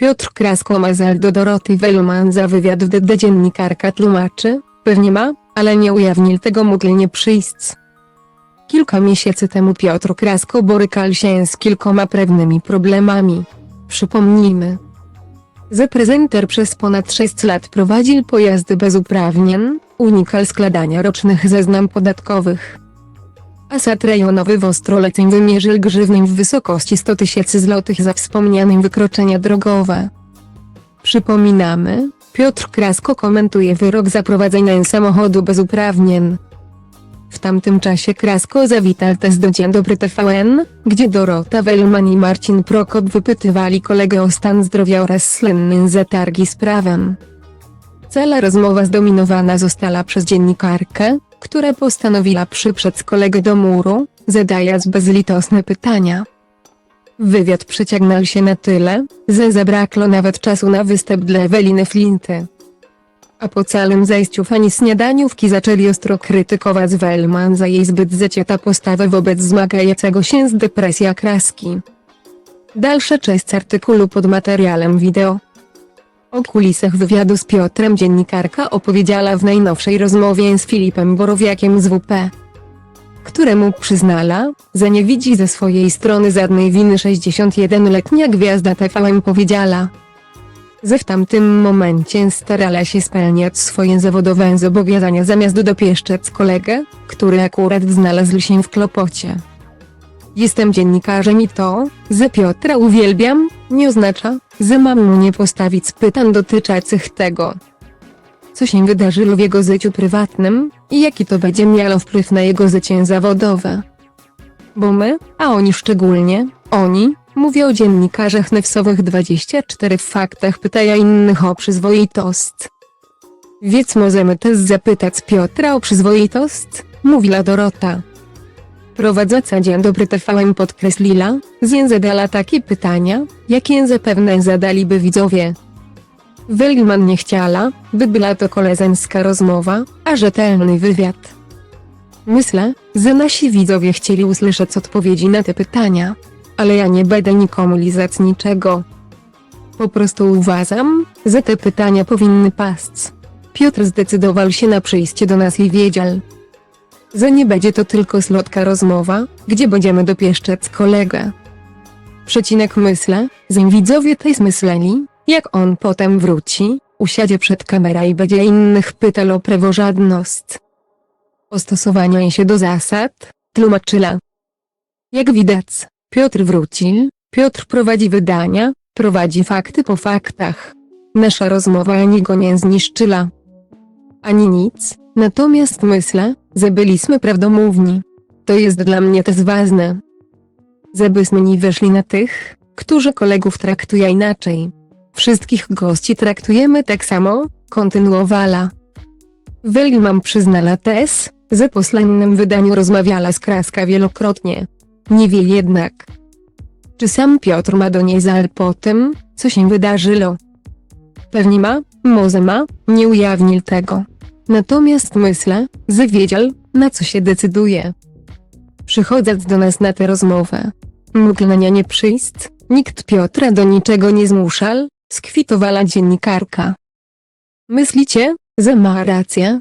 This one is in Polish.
Piotr Krasko mazal do Doroty Wellman za wywiad w DD dziennikarka tłumaczy, pewnie ma, ale nie ujawnił tego mógł nie przyjść. Kilka miesięcy temu Piotr Krasko borykał się z kilkoma pewnymi problemami. Przypomnijmy. Zaprezenter przez ponad 6 lat prowadził pojazdy bez uprawnień, unikał składania rocznych zeznań podatkowych. Asad rejonowy w Ostroleckim wymierzył grzywnę w wysokości 100 tysięcy złotych za wspomniane wykroczenia drogowe. Przypominamy, Piotr Krasko komentuje wyrok za prowadzenie samochodu bez uprawnień. W tamtym czasie Krasko zawitał też do Dzień Dobry TVN, gdzie Dorota Wellman i Marcin Prokop wypytywali kolegę o stan zdrowia oraz słynny zatargi z prawem. Cała rozmowa zdominowana została przez dziennikarkę, która postanowiła przyprzeć kolegę do muru, zadając bezlitosne pytania. Wywiad przeciągnął się na tyle, że zabrakło nawet czasu na występ dla Eweliny Flinty. A po całym zajściu fani śniadaniówki zaczęli ostro krytykować Wellman za jej zbyt zacięta postawę wobec zmagającego się z depresją kraski. Dalsza część artykułu pod materiałem wideo. O kulisach wywiadu z Piotrem dziennikarka opowiedziała w najnowszej rozmowie z Filipem Borowiakiem z WP, któremu przyznała, że nie widzi ze swojej strony żadnej winy 61-letnia gwiazda TVN powiedziała, że w tamtym momencie starała się spełniać swoje zawodowe zobowiązania zamiast dopieszczać kolegę, który akurat znalazł się w klopocie. Jestem dziennikarzem i to, że Piotra uwielbiam, nie oznacza, że mam mu nie postawić pytań dotyczących tego, co się wydarzyło w jego życiu prywatnym i jaki to będzie miało wpływ na jego życie zawodowe. Bo my, a oni szczególnie, oni, mówią o dziennikarzach Newsowych 24 w faktach pytają innych o przyzwoitość. Więc możemy też zapytać Piotra o przyzwoitość, mówiła Dorota. Prowadząca Dzień Dobry TVN podkreśliła, że zadała takie pytania, jakie zapewne zadaliby widzowie. Wellman nie chciała, by była to koleżeńska rozmowa, a rzetelny wywiad. Myślę, że nasi widzowie chcieli usłyszeć odpowiedzi na te pytania, ale ja nie będę nikomu lizać niczego. Po prostu uważam, że te pytania powinny paść. Piotr zdecydował się na przyjście do nas i wiedział, że nie będzie to tylko slotka rozmowa, gdzie będziemy dopieszczać kolegę. Przecinek myślę, że widzowie tej zmyśleli, jak on potem wróci, usiadzie przed kamera i będzie innych pytał o praworządność. O się do zasad, tłumaczyła. Jak widać, Piotr wrócił, Piotr prowadzi wydania, prowadzi fakty po faktach. Nasza rozmowa ani go nie zniszczyła. Ani nic, natomiast myślę, że byliśmy prawdomówni. To jest dla mnie też ważne. Żebyśmy nie weszli na tych, którzy kolegów traktują inaczej. Wszystkich gości traktujemy tak samo, kontynuowała. Wellman przyznała też, że po słynnym wydaniu rozmawiała z Kraska wielokrotnie. Nie wie jednak, czy sam Piotr ma do niej żal po tym, co się wydarzyło. Pewnie ma, może ma, nie ujawnił tego. Natomiast myślę, że wiedział, na co się decyduje. Przychodząc do nas na tę rozmowę, mógł na nią nie przyjść, nikt Piotra do niczego nie zmuszał, skwitowała dziennikarka. Myślicie, że ma rację?